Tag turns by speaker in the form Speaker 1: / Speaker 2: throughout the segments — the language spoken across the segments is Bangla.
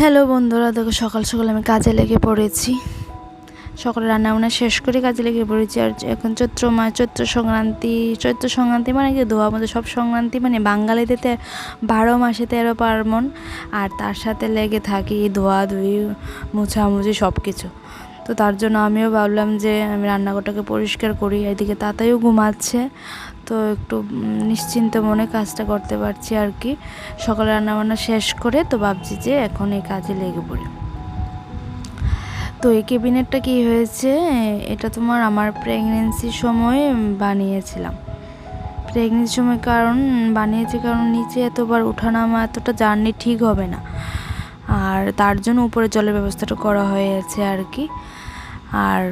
Speaker 1: হ্যালো বন্ধুরা, দেখো সকাল সকাল আমি কাজে লেগে পড়েছি। সকালে রান্না বান্না শেষ করে কাজে লেগে পড়েছি। আর এখন চৈত্র মাস চৈত্র সংক্রান্তি চৈত্র সংক্রান্তি মানে কি? দোয়া আমাদের সব সংক্রান্তি মানে বাঙালিদের বারো মাসে তেরো পার্বণ। আর তার সাথে লেগে থাকি ধোয়া ধুই মুছামুছি সব কিছু তো তার জন্য আমিও ভাবলাম যে আমি রান্নাঘরটাকে পরিষ্কার করি, এদিকে তাতাইও ঘুমাচ্ছে। তো একটু নিশ্চিন্ত মনে কাজটা করতে পারছি আর কি। সকালে রান্নাবান্না শেষ করে তো ভাবছি যে এখন এই কাজে লেগে পড়ি। তো এই কেবিনেটটা কি হয়েছে? এটা তোমার আমার প্রেগনেন্সির সময় বানিয়েছিলাম। প্রেগনেন্সির সময় কারণ, বানিয়েছি কারণ নিচে এতবার ওঠানামা, এতটা জার্নি ঠিক হবে না। আর তার জন্য উপরে জলের ব্যবস্থাটা করা হয়েছে আর কি। আর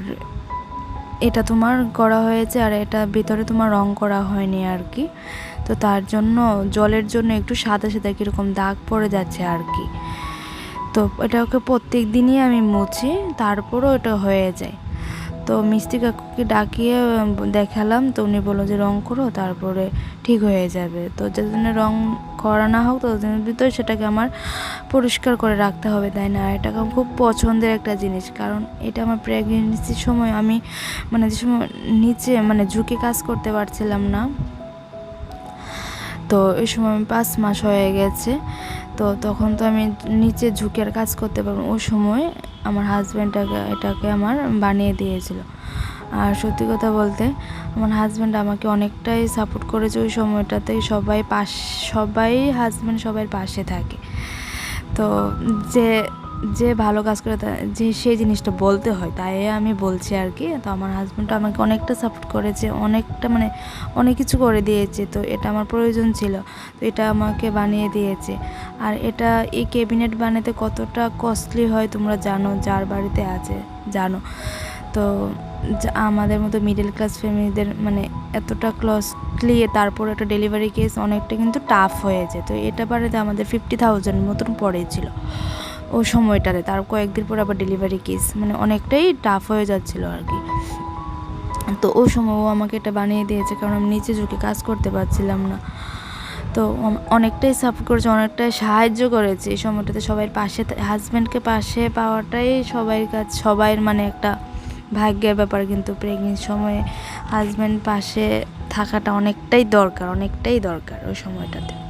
Speaker 1: এটা তোমার করা হয়েছে আর এটা ভিতরে তোমার রং করা হয়নি আর কি। তো তার জন্য জলের জন্য একটু সাদা সাদা কীরকম দাগ পড়ে যাচ্ছে আর কি। তো এটাকে প্রত্যেক দিনই আমি মুছি, তারপরও এটা হয়ে যায়। তো মিস্ত্রি কাকুকে ডাকিয়ে দেখালাম। তো উনি বলল যে, রং করো, তারপরে ঠিক হয়ে যাবে। তো যেদিনে রং করা না হোক ততদিনের ভিতরে সেটাকে আমার পরিষ্কার করে রাখতে হবে, তাই না? এটা আমার খুব পছন্দের একটা জিনিস। কারণ এটা আমার প্রেগনেন্সির সময় আমি মানে যে সময় নিচে মানে ঝুঁকে কাজ করতে পারছিলাম না। তো এই সময় আমি পাঁচ মাস হয়ে গেছে। তো তখন তো আমি নিচে ঝুঁকে আর কাজ করতে পারব। ওই সময় আমার হাজব্যান্ডটাকে এটাকে আমার বানিয়ে দিয়েছিল। আর সত্যি কথা বলতে আমার হাজব্যান্ড আমাকে অনেকটাই সাপোর্ট করেছে ওই সময়টাতে। সবাই পাশ, সবাই হাজব্যান্ড সবাই পাশে থাকে। তো যে যে ভালো কাজ করে যে সেই জিনিসটা বলতে হয়, তাই আমি বলছি আর কি। তো আমার হাজব্যান্ড আমাকে অনেকটা সাপোর্ট করেছে অনেকটা মানে অনেক কিছু করে দিয়েছে, তো এটা আমার প্রয়োজন ছিল। তো এটা আমাকে বানিয়ে দিয়েছে। আর এটা এই ক্যাবিনেট বানাতে কতটা কস্টলি হয় তোমরা জানো, যার বাড়িতে আছে, জানো। তো আমাদের মতো মিডল ক্লাস ফ্যামিলিদের মানে এতটা কস্টলি তারপর একটা ডেলিভারি কেস অনেকটা কিন্তু টাফ হয়েছে তো এটা বাড়িতে আমাদের ফিফটি থাউজেন্ড মতন পড়েছিল। ওই সময়টাতে, তার কয়েকদিন পর আবার ডেলিভারি কেস মানে অনেকটাই টাফ হয়ে যাচ্ছিল আর কি। তো ও সময় ও আমাকে এটা বানিয়ে দিয়েছে, কারণ আমি নিচে ঝুঁকে কাজ করতে পারছিলাম না। তো অনেকটাই সাপোর্ট করেছে, অনেকটাই সাহায্য করেছে। এই সময়টাতে সবাই পাশে হাজব্যান্ডকে পাশে পাওয়াটাই সবাই কাজ, সবাইয়ের মানে একটা ভাগ্যের ব্যাপার। কিন্তু প্রেগনেন্ট সময়ে হাজব্যান্ড পাশে থাকাটা অনেকটাই দরকার অনেকটাই দরকার ওই সময়টাতে।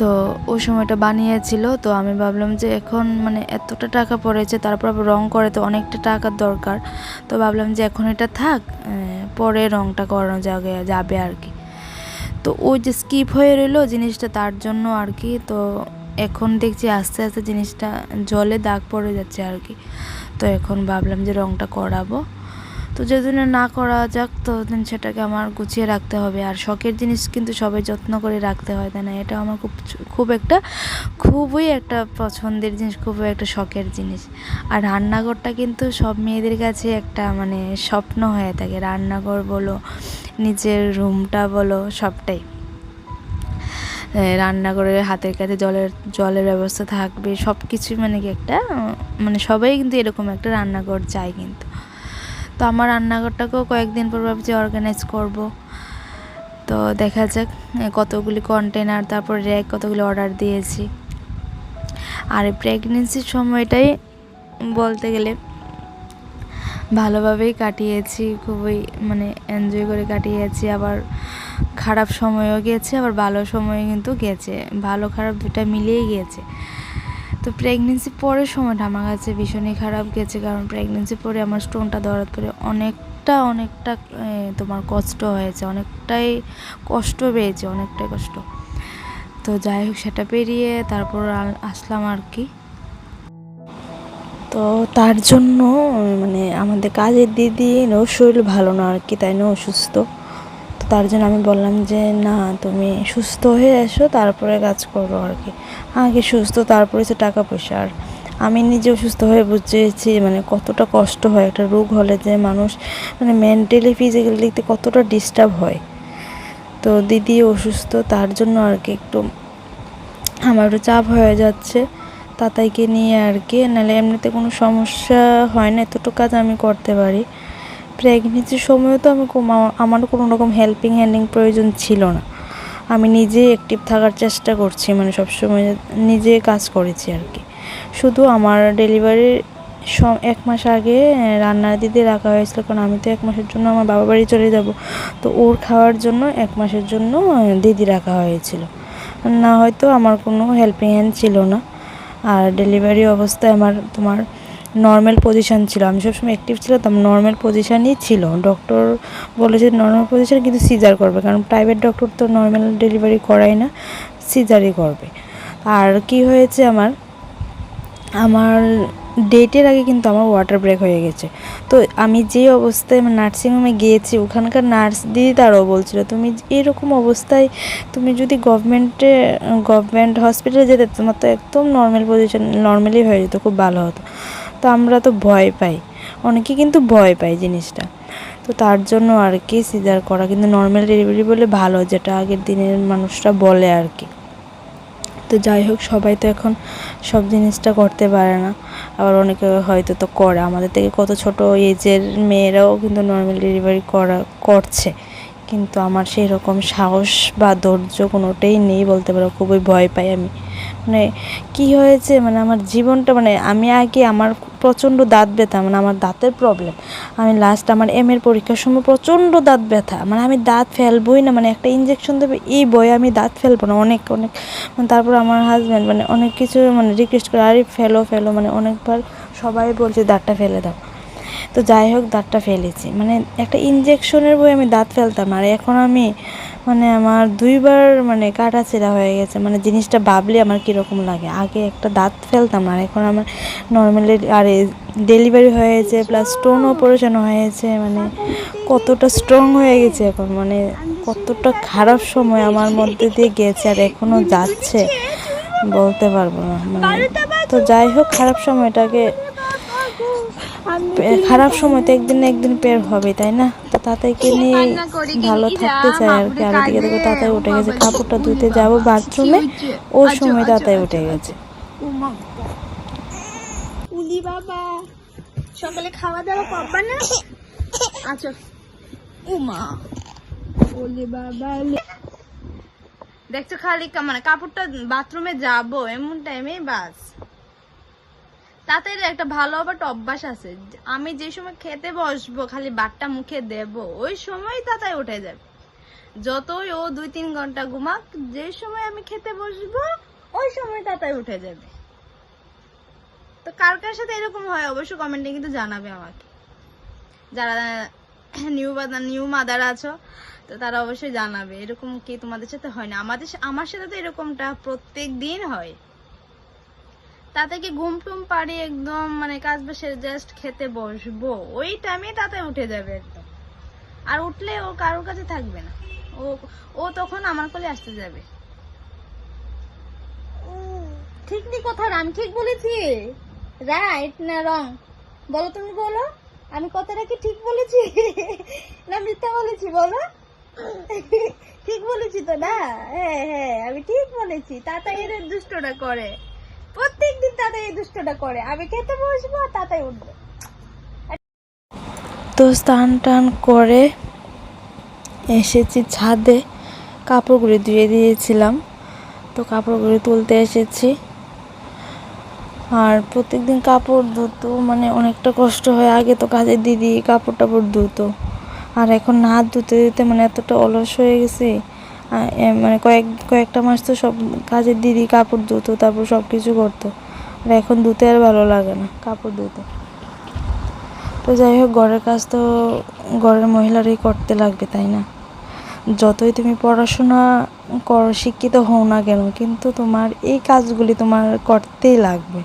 Speaker 1: তো ওই সময়টা বানিয়েছিল, তো আমি ভাবলাম যে এখন মানে এতটা টাকা পড়েছে, তারপর রং করে তো অনেকটা টাকার দরকার। তো ভাবলাম যে এখন এটা থাক পরে রংটা করানো যাবে যাবে আর কি। তো ওই যে স্কিপ হয়ে রইল জিনিসটা তার জন্য আর কি, তো এখন দেখছি আস্তে আস্তে জিনিসটা জলে দাগ পড়ে যাচ্ছে আর কি। তো এখন ভাবলাম যে রংটা করাবো। তো যেদিন না করা যাক ততদিন সেটাকে আমার গুছিয়ে রাখতে হবে। আর শখের জিনিস কিন্তু সবাই যত্ন করে রাখতে হয় তাই না? এটা আমার খুব খুব একটা খুবই একটা পছন্দের জিনিস খুবই একটা শখের জিনিস। আর রান্নাঘরটা কিন্তু সব মেয়েদের কাছে একটা মানে স্বপ্ন হয়ে থাকে। রান্নাঘর বলো নিজের রুমটা বলো সবটাই। এ, রান্নাঘরের হাতের কাছে জলের জলের ব্যবস্থা থাকবে সব কিছুই মানে কি একটা মানে সবাই কিন্তু এরকম একটা রান্নাঘর চায় কিন্তু। তো আমার রান্নাঘরটাকেও কয়েকদিন পর ভাবছি অর্গানাইজ করব। তো দেখা যাক কতগুলি কন্টেনার তারপর র্যাক কতগুলি অর্ডার দিয়েছি। আর প্রেগনেন্সির সময়টাই বলতে গেলে ভালোভাবেই কাটিয়েছি, খুবই মানে এনজয় করে কাটিয়েছি। আবার খারাপ সময়ও গেছে, আবার ভালো সময়ও কিন্তু গেছে। ভালো খারাপ দুটা মিলিয়েই গিয়েছে তো প্রেগনেন্সি পরের সময়টা আমার কাছে ভীষণই খারাপ গেছে, কারণ প্রেগনেন্সি পরে আমার স্টোনটা ধরার পরে অনেকটা অনেকটা তোমার কষ্ট হয়েছে, অনেকটাই কষ্ট পেয়েছে, অনেকটাই কষ্ট। তো যাই হোক, সেটা পেরিয়ে তারপর আসলাম আর কি। তো তার জন্য মানে আমাদের কাজের দিদি ওর শরীর ভালো না আর কি, তাই না, অসুস্থ। তার জন্য আমি বললাম যে, না, তুমি সুস্থ হয়ে এসো, তারপরে কাজ করো আর কি। আগে সুস্থ? তারপরে সে টাকা পয়সা। আর আমি নিজেও সুস্থ হয়ে বুঝেছি মানে কতটা কষ্ট হয় একটা রোগ হলে যে মানুষ মানে মেন্টালি ফিজিক্যালি থেকে কতটা ডিস্টার্ব হয়। তো দিদি অসুস্থ, তার জন্য আর কি একটু আমার একটু চাপ হয়ে যাচ্ছে, তাতাইকে নিয়ে আর কি। নাহলে এমনিতে কোনো সমস্যা হয় না, এতটুকু কাজ আমি করতে পারি। প্রেগনেন্সির সময়ও তো আমি আমার কোনো রকম হেল্পিং হ্যান্ডিং প্রয়োজন ছিল না। আমি নিজে অ্যাক্টিভ থাকার চেষ্টা করছি মানে সবসময় নিজে কাজ করেছি আর কি। শুধু আমার ডেলিভারির এক মাস আগে রান্নার দিদি রাখা হয়েছিল, কারণ আমি তো এক মাসের জন্য আমার বাবা বাড়ি চলে যাব। তো ওর খাওয়ার জন্য এক মাসের জন্য দিদি রাখা হয়েছিল। না হয়তো আমার কোনো হেল্পিং হ্যান্ড ছিল না। আর ডেলিভারি অবস্থায় আমার তোমার নর্মাল পজিশান ছিল। আমি সবসময় অ্যাক্টিভ ছিলাম নর্মাল পজিশানই ছিল। ডক্টর বলেছে নর্মাল পজিশন কিন্তু সিজার করবে। কারণ প্রাইভেট ডক্টর তো নর্মাল ডেলিভারি করায় না সিজারই করবে। আর কি হয়েছে আমার? আমার ডেটের আগে কিন্তু আমার ওয়াটার ব্রেক হয়ে গেছে। তো আমি যে অবস্থায় নার্সিংহোমে গিয়েছি, ওখানকার নার্স দিদি তারাও বলছিল, তুমি এরকম অবস্থায় তুমি যদি গভর্নমেন্টে গভর্নমেন্ট হসপিটালে যেতে, তোমার তো একদম নর্মাল পজিশন নর্মালি হয়ে যেত, খুব ভালো হতো। তো আমরা তো ভয় পাই। অনেকে কিন্তু ভয় পায় জিনিসটা। তো তার জন্য আর কি সিজার করা। কিন্তু নর্মাল ডেলিভারি বলে ভালো, যেটা আগের দিনের মানুষরা বলে আর কি। তো যাই হোক, সবাই তো এখন সব জিনিসটা করতে পারে না। আবার অনেকে হয়তো তো করে। আমাদের থেকে কত ছোট এজের মেয়েরাও কিন্তু নর্মাল ডেলিভারি করা, করছে। কিন্তু আমার সেই রকম সাহস বা ধৈর্য কোনোটাই নেই বলতে পারো। খুবই ভয় পাই আমি। মানে কি হয়েছে? মানে আমার জীবনটা মানে আমি আগে আমার প্রচণ্ড দাঁত ব্যথা মানে আমার দাঁতের প্রবলেম আমি লাস্ট আমার এম এর পরীক্ষার সময় প্রচণ্ড দাঁত ব্যথা মানে আমি দাঁত ফেলবই না মানে একটা ইঞ্জেকশন দেবে, এই বয়ে আমি দাঁত ফেলব না, অনেক অনেক মানে তারপর আমার হাজব্যান্ড মানে অনেক কিছু মানে রিকোয়েস্ট করে, আরে ফেলো ফেলো মানে অনেকবার সবাই বলছে, দাঁতটা ফেলে দাও। তো যাই হোক, দাঁতটা ফেলেছি। মানে একটা ইঞ্জেকশনের বই আমি দাঁত ফেলতাম আর এখন আমি মানে আমার দুইবার মানে কাটা ছেঁড়া হয়ে গেছে। মানে জিনিসটা ভাবলে আমার কীরকম লাগে। আগে একটা দাঁত ফেলতাম আর এখন আমার নর্মালি আর ডেলিভারি হয়েছে প্লাস স্টোন অপারেশন হয়েছে মানে কতটা স্ট্রং হয়ে গেছে এখন। মানে কতটা খারাপ সময় আমার মধ্যে দিয়ে গেছে, আর এখনও যাচ্ছে। বলতে পারব না মানে। তো যাই হোক, খারাপ সময়টাকে খারাপ সময় তো একদিন না একদিন পের হবে তাই না? তো তাতাইকে নিয়ে ভালো থাকতে চাই আর কি। আর এদিকে দেখো তাতাই উঠে গেছে কাপড়টা ধুতে যাব বাথরুমে ওর সময় তাতাই উঠে গেছে।
Speaker 2: উলি বাবা সকালে খাওয়া দাওয়া করবা না আচ্ছা। উমা। ওলে বাবা দেখছ খালি মানে কাপড়টা বাথরুমে যাব এমন টাইমে বাস। তাতে একটা ভালো আবার অভ্যাস আছে। আমি যে সময় খেতে বসবো, খালি বাটটা মুখে দেব, ওই সময় তাতাই উঠে যাবে। যতই ও দুই তিন ঘণ্টা ঘুমাক, যে সময় আমি খেতে বসবো, ওই সময় তাতাই উঠে যাবে। তো কার কার সাথে এরকম হয় অবশ্যই কমেন্টে কিন্তু জানাবে আমাকে। যারা নিউ নিউ মাদার আছো, তো তারা অবশ্যই জানাবে। এরকম কি তোমাদের সাথে হয় না? আমাদের আমার সাথে তো এরকমটা প্রত্যেক দিন হয়। তাতে কি ঘুম টুম পারি একদম মানে কাজ বসে জাস্ট খেতে বসবো। ওই টাইমে তাতে উঠে যাবে একদম। আর উঠলে ও কারোর কাছে থাকবে না। ও ও তখন আমার কোলে আসতে যাবে। ঠিক নি কথা আমি ঠিক বলেছি? রাইট না রং বলো তুমি বলো। আমি কথাটা কি ঠিক বলেছি? না মিথ্যা বলেছি, বলো। ঠিক বলেছি তো না? হ্যাঁ হ্যাঁ আমি ঠিক বলেছি। তাতা এর দুষ্টটা করে। প্রত্যেকদিন তাতা এই দুষ্টটা করে। আমি খেতে বসবো আর তাতাই উঠবে।
Speaker 1: তো স্নান টান করে এসেছি ছাদে। কাপড়গুলি ধুয়ে দিয়েছিলাম। তো কাপড়গুলি তুলতে এসেছি। আর প্রত্যেকদিন কাপড় ধুতো মানে অনেকটা কষ্ট হয়। আগে তো কাজে দিদি কাপড় টাপড় ধুতো। আর এখন না ধুতে ধুতে মানে এতটা অলস হয়ে গেছি। মানে কয়েক, কয়েকটা মাস তো সব কাজের দিদি কাপড় ধুতো, তারপর সব কিছু করতো। আর এখন ধুতে আর ভালো লাগে না, কাপড় ধুতে। তো যাই হোক, ঘরের কাজ তো ঘরের মহিলারাই করতে লাগবে, তাই না? যতই তুমি পড়াশোনা কর, শিক্ষিত হও না কেন, কিন্তু তোমার এই কাজগুলি তোমার করতেই লাগবে।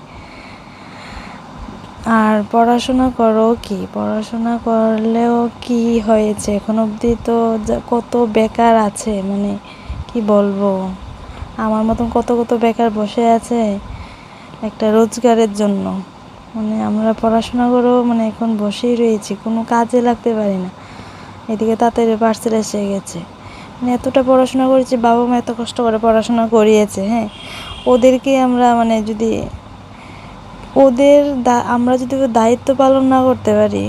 Speaker 1: আর পড়াশোনা করো কি? পড়াশোনা করলেও কি হয়েছে? এখন অবধি তো কত বেকার আছে মানে কি বলব? আমার মতন কত কত বেকার বসে আছে একটা রোজগারের জন্য। মানে আমরা পড়াশোনা করেও মানে এখন বসেই রয়েছি, কোনো কাজে লাগতে পারি না। এদিকে তাড়াতাড়ি পার্সেল এসে গেছে। মানে এতটা পড়াশোনা করেছি, বাবা মা এত কষ্ট করে পড়াশোনা করিয়েছে হ্যাঁ? ওদেরকে আমরা মানে যদি ওদের আমরা যদি দায়িত্ব পালন না করতে পারি,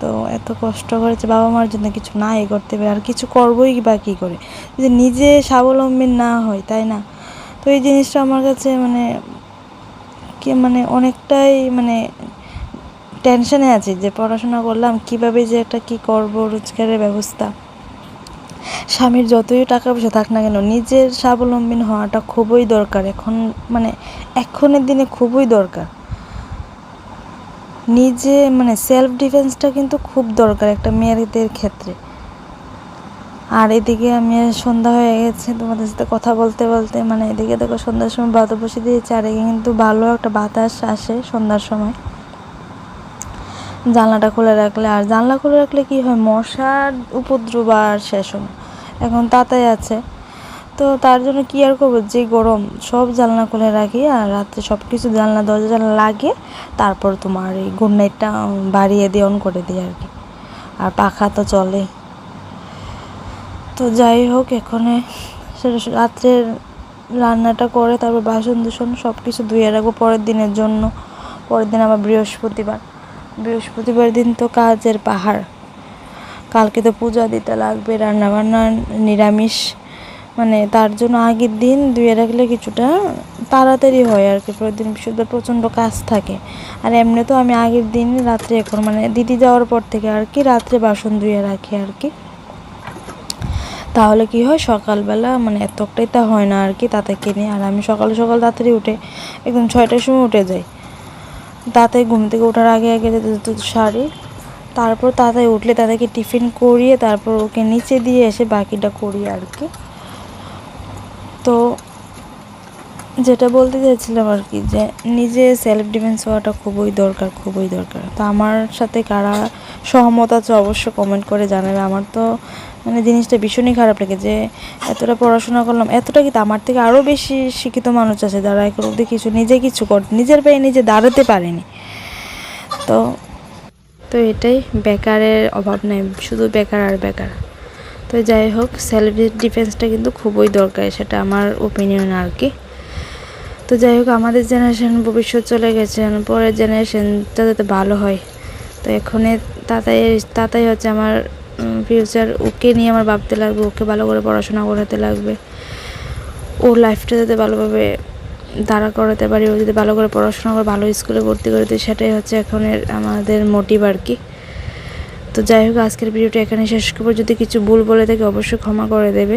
Speaker 1: তো এত কষ্ট করেছে বাবা মার জন্য কিছু নাই করতে পারে আর কিছু করবোই বা কী করে? যদি নিজে স্বাবলম্বী না হয়, তাই না? তো এই জিনিসটা আমার কাছে মানে কি মানে অনেকটাই মানে টেনশনে আছি যে পড়াশোনা করলাম, কীভাবে যে একটা কি করব রোজগারের ব্যবস্থা? স্বামীর যতই টাকা পয়সা থাক না কেন, নিজের স্বাবলম্বী হওয়াটা খুবই দরকার, এখন মানে এখনের দিনে খুবই দরকার। নিজে মানে সেলফ ডিফেন্সটা কিন্তু খুব দরকার একটা মেয়েদের ক্ষেত্রে। আর এদিকে আমি সন্ধ্যা হয়ে গেছে, তোমাদের সাথে কথা বলতে বলতে মানে এদিকে দেখো সন্ধ্যার সময় বাতা বসে দিয়েছে, আর এদিকে কিন্তু ভালো একটা বাতাস আসে সন্ধ্যার সময়। জানলাটা খুলে রাখলে, আর জানলা খুলে রাখলে কি হয়, মশার উপদ্রব আর শেষ এখন তাতাই আছে। তো তার জন্য কি আর করব? যে গরম, সব জানলা খুলে রাখি আর রাত্রে সব কিছু জানলা, দরজা, জানলা লাগে তারপর তোমার এই গুড নাইটটা বাড়িয়ে দিয়ে অন করে দিই আর কি। আর পাখা তো চলে। তো যাই হোক, এখানে সেটা রাত্রের রান্নাটা করে, তারপর বাসন দূষণ সব কিছু ধুয়ে রাখব পরের দিনের জন্য। পরের দিন আবার বৃহস্পতিবার। বৃহস্পতিবার দিন তো কাজের পাহাড়। কালকে তো পূজা দিতে লাগবে, রান্নাবান্না নিরামিষ। মানে তার জন্য আগের দিন ধুয়ে রাখলে কিছুটা তাড়াতাড়ি হয় আর কি পরের দিন প্রচণ্ড কাজ থাকে। আর এমনি তো আমি আগের দিন রাত্রে এখন মানে দিদি যাওয়ার পর থেকে আর কি রাত্রে বাসন ধুয়ে রাখি আর কি। তাহলে কি হয়, সকালবেলা মানে এতটাই তা হয় না আর কি তাতে কিনে। আর আমি সকাল সকাল তাড়াতাড়ি উঠে একদম ছয়টার সময় উঠে যাই। তাতে ঘুম থেকে ওঠার আগে আগে যেতে সারি তারপর তাতে উঠলে তাদেরকে টিফিন করিয়ে তারপর ওকে নিচে দিয়ে এসে বাকিটা করি আর কি। তো যেটা বলতে চাইছিলাম আর কি যে নিজে সেলফ ডিফেন্স হওয়াটা খুবই দরকার খুবই দরকার। তো আমার সাথে কারা সহমত আছে অবশ্য কমেন্ট করে জানাবে। আমার তো মানে জিনিসটা ভীষণই খারাপ লাগে যে এতটা পড়াশোনা করলাম, এতটা কিন্তু আমার থেকে আরও বেশি শিক্ষিত মানুষ আছে যারা এখন অব্দি কিছু নিজে কিছু কর, নিজের পায়ে নিজে দাঁড়াতে পারেনি। তো তো এটাই বেকারের অভাব নেই, শুধু বেকার আর বেকার। তো যাই হোক সেলফ ডিফেন্সটা কিন্তু খুবই দরকার, সেটা আমার ওপিনিয়ন আর কি। তো যাই হোক, আমাদের জেনারেশন ভবিষ্যৎ চলে গেছে, পরের জেনারেশনটা যাতে ভালো হয়। তো এখনে তাতাই তাতাই হচ্ছে আমার ফিউচার ওকে নিয়ে আমার ভাবতে লাগবে, ওকে ভালো করে পড়াশোনা করাতে লাগবে। ওর লাইফটা যাতে ভালোভাবে দাঁড়া করাতে পারি, ও যদি ভালো করে পড়াশোনা করে, ভালো স্কুলে ভর্তি করে দিই সেটাই হচ্ছে এখনের আমাদের মোটিভ আর কি। তো যাই হোক, আজকের ভিডিওটা এখানে শেষ করব। যদি কিছু ভুল বলে থাকে, অবশ্যই ক্ষমা করে দেবে।